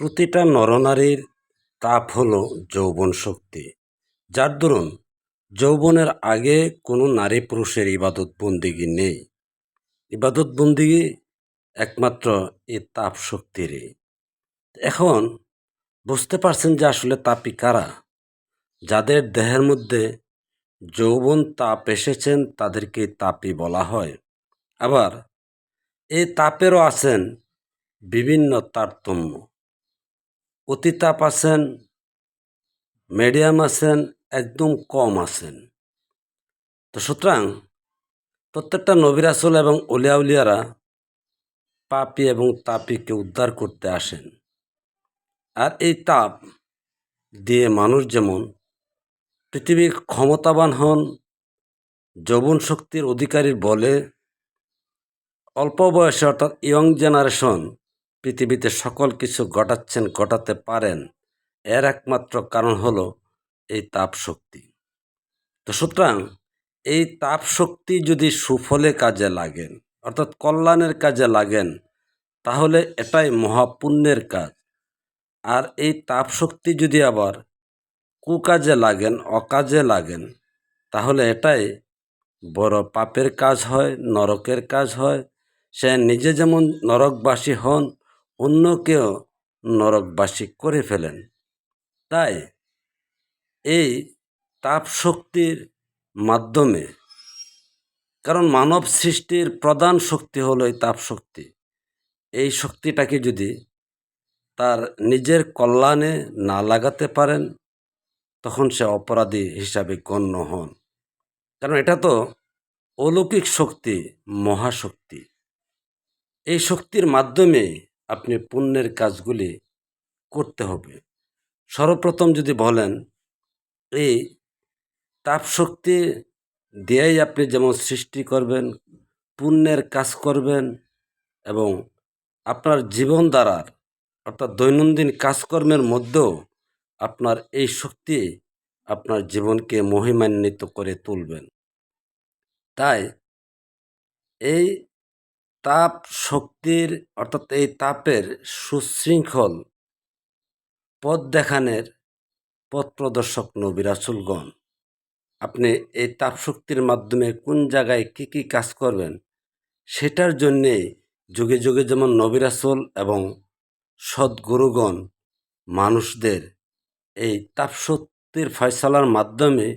প্রতিটা নরনারীর তাপ হলো যৌবন শক্তি। যার দরুন যৌবনের আগে কোনো নারী পুরুষের ইবাদত বন্দিগি নেই। ইবাদত বন্দিগি একমাত্র এই তাপ শক্তিরই। এখন বুঝতে পারছেন যে আসলে তাপই কারা? যাদের দেহের মধ্যে যৌবন তাপ এসেছেন তাদেরকে তাপই বলা হয়। আবার এই তাপেরও আছেন বিভিন্ন তারতম্য। অতি তাপ আছেন, মিডিয়াম আছেন, একদম কম আছেন। তো সুতরাং প্রত্যেকটা নবিরাসল এবং উলিয়া উলিয়ারা পাপি এবং তাপিকে উদ্ধার করতে আসেন। আর এই তাপ দিয়ে মানুষ যেমন পৃথিবীর ক্ষমতাবান হন, যৌবন শক্তির অধিকারীর বলে, অল্প বয়সে অর্থাৎ ইয়ং জেনারেশন পৃথিবীতে সকল কিছু ঘটাচ্ছেন, ঘটাতে পারেন, এর একমাত্র কারণ হলো এই তাপ শক্তি তো সুতরাং এই তাপ শক্তি যদি সুফলে কাজে লাগেন, অর্থাৎ কল্যাণের কাজে লাগেন, তাহলে এটাই মহাপুণ্যের কাজ। আর এই তাপ শক্তি যদি আবার কুকাজে লাগেন, অকাজে লাগেন, তাহলে এটাই বড় পাপের কাজ হয়, নরকের কাজ হয়। সে নিজে যেমন নরকবাসী হন অন্যকেও নরকবাসী করে ফেলেন। তাই এই তাপ শক্তির মাধ্যমে, কারণ মানব সৃষ্টির প্রধান শক্তি হলো এই তাপ শক্তি এই শক্তিটাকে যদি তার নিজের কল্যাণে না লাগাতে পারেন, তখন সে অপরাধী হিসাবে গণ্য হন। কারণ এটা তো অলৌকিক শক্তি, মহাশক্তি। এই শক্তির মাধ্যমে আপনি পুণ্যের কাজগুলি করতে হবে। সর্বপ্রথম যদি বলেন, এই তাপ শক্তি দিয়েই আপনি যেমন সৃষ্টি করবেন, পুণ্যের কাজ করবেন এবং আপনার জীবন দ্বারার অর্থাৎ দৈনন্দিন কাজকর্মের মধ্যেও আপনার এই শক্তি আপনার জীবনকে মহিমান্বিত করে তুলবেন। তাই এই তাপ শক্তির, অর্থাৎ এই তাপের সুশৃঙ্খল পথ দেখানের পথ প্রদর্শক নবী রাসুলগণ আপনি এই তাপ শক্তির মাধ্যমে কোন জায়গায় কি কি কাজ করবেন, সেটার জন্যে যুগে যুগে যেমন নবিরাসল এবং সদ্গুরুগণ মানুষদের এই তাপশক্তির ফয়সালার মাধ্যমে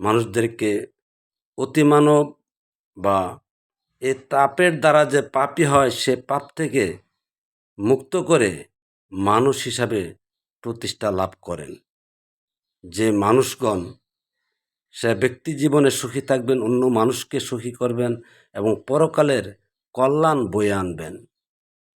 মানুষদেরকে অতিমানব বা এ তাপের দ্বারা যে পাপি হয়, সে পাপ থেকে মুক্ত করে মানুষ হিসাবে প্রতিষ্ঠা লাভ করেন। যে মানুষগণ, সে ব্যক্তি জীবনে সুখী থাকবেন, অন্য মানুষকে সুখী করবেন এবং পরকালের কল্যাণ বয়ে আনবেন।